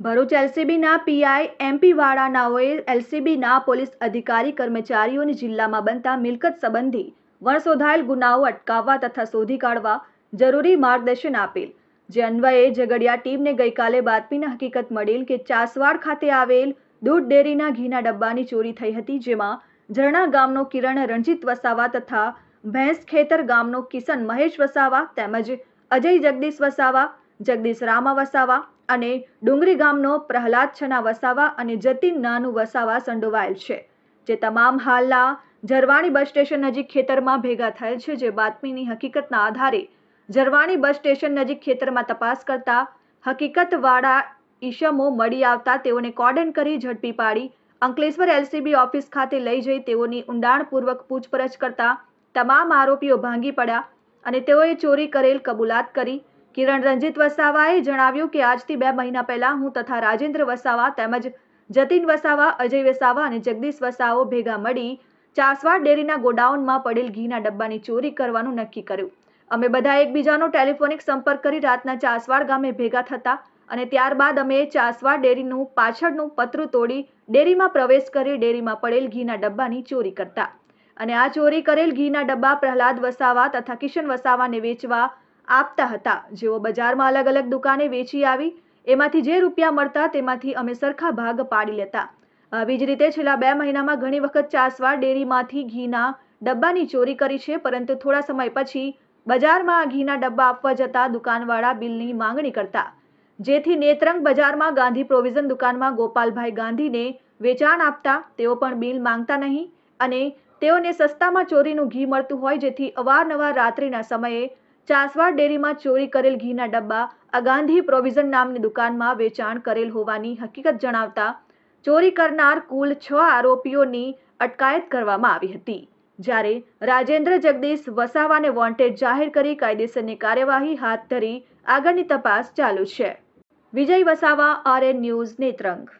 ભરૂચ એલસીબીના PI MP વાળાનાઓએ એલસીબીના પોલીસ અધિકારી કર્મચારીઓની જિલ્લામાં બનતા મિલકત સંબંધી વણશોધાયેલ ગુનાઓ અટકાવવા તથા શોધી કાઢવા જરૂરી માર્ગદર્શન આપેલ. જે અન્વયે ઝઘડિયા ટીમને ગઈકાલે બાતમીના હકીકત મળેલ કે ચાસવાડ ખાતે આવેલ દૂધ ડેરીના ઘીના ડબ્બાની ચોરી થઈ હતી, જેમાં ઝરણા ગામનો કિરણ રણજીત વસાવા તથા ભેંસ ખેતર ગામનો કિશન મહેશ વસાવા તેમજ અજય જગદીશ વસાવા, જગદીશ રામા વસાવા અને ડુંગરી ગામનો પ્રહલાદ છના વસાવા અને જતીન નાનું વસાવા સંડોવાયેલ છે, જે તમામ હાલના ઝરવાણી બસ સ્ટેશન નજીક ખેતરમાં ભેગા થયેલ છે, જે બાતમીની હકીકતના આધારે ઝરવાણી બસ સ્ટેશન નજીક ખેતરમાં તપાસ કરતા હકીકતવાળા ઈશમો મળી આવતા તેઓને કોર્ડન કરી ઝડપી પાડી અંકલેશ્વર એલસીબી ઓફિસ ખાતે લઈ જઈ તેઓની ઊંડાણપૂર્વક પૂછપરછ કરતા તમામ આરોપીઓ ભાંગી પડ્યા અને તેઓએ ચોરી કરેલ કબૂલાત કરી કિરણ રંજીત વસાવાએ જણાવ્યું કે આજથી બે મહિના પહેલા હું તથા રાજેન્દ્ર વસાવા તેમજ જતીન વસાવા, અજય વસાવા અને જગદીશ વસાવો ભેગા મળી ચાસવાડ ડેરીના ગોડાઉનમાં પડેલ ઘીના ડબ્બાની ચોરી કરવાનું નક્કી કર્યું. અમે બધા એકબીજાનો ટેલિફોનિક સંપર્ક કરી રાતના ચાસવાડ ગામે ભેગા થતા અને ત્યારબાદ અમે ચાસવાડ ડેરીનું પાછળનું પતરું તોડી ડેરીમાં પ્રવેશ કરી ડેરીમાં પડેલ ઘીના ડબ્બાની ચોરી કરતા. અને આ ચોરી કરેલ ઘીના ડબ્બા પ્રહલાદ વસાવા તથા કિશન વસાવાને વેચવા આપતા હતા. જેઓ બજારમાં અલગ અલગ દુકાને વેચી આવી, એમાંથી જે રૂપિયા મળતા તેમાંથી અમે સરખા ભાગ પાડી લેતા. આવી જ રીતે છેલ્લા બે મહિનામાં ઘણી વખત ચાસવા, ડેરીમાંથી ઘીના ડબ્બાની ચોરી કરી છે, પરંતુ થોડા સમય પછી બજારમાં આ ઘીના ડબ્બા આપવા જતા દુકાનવાળા બિલની માંગણી કરતા. જેથી નેત્રંગ બજારમાં ગાંધી પ્રોવિઝન દુકાનમાં ગોપાલભાઈ ગાંધીને વેચાણ આપતા, તેઓ પણ બિલ માંગતા નહીં અને તેઓને સસ્તામાં ચોરીનું ઘી મળતું હોય, જેથી અવારનવાર રાત્રિના સમયે ચાસવાડ ડેરીમાં ચોરી કરેલ ઘીના ડબ્બા અગાંધી ગાંધી પ્રોવિઝન નામની દુકાનમાં વેચાણ કરેલ હોવાની હકીકત જણાવતા ચોરી કરનાર કુલ છ આરોપીઓની અટકાયત કરવામાં આવી હતી. જ્યારે રાજેન્દ્ર જગદીશ વસાવાને વોન્ટેડ જાહેર કરી કાયદેસરની કાર્યવાહી હાથ ધરી આગળની તપાસ ચાલુ છે. Vijay Vasava, RN news, Netrang.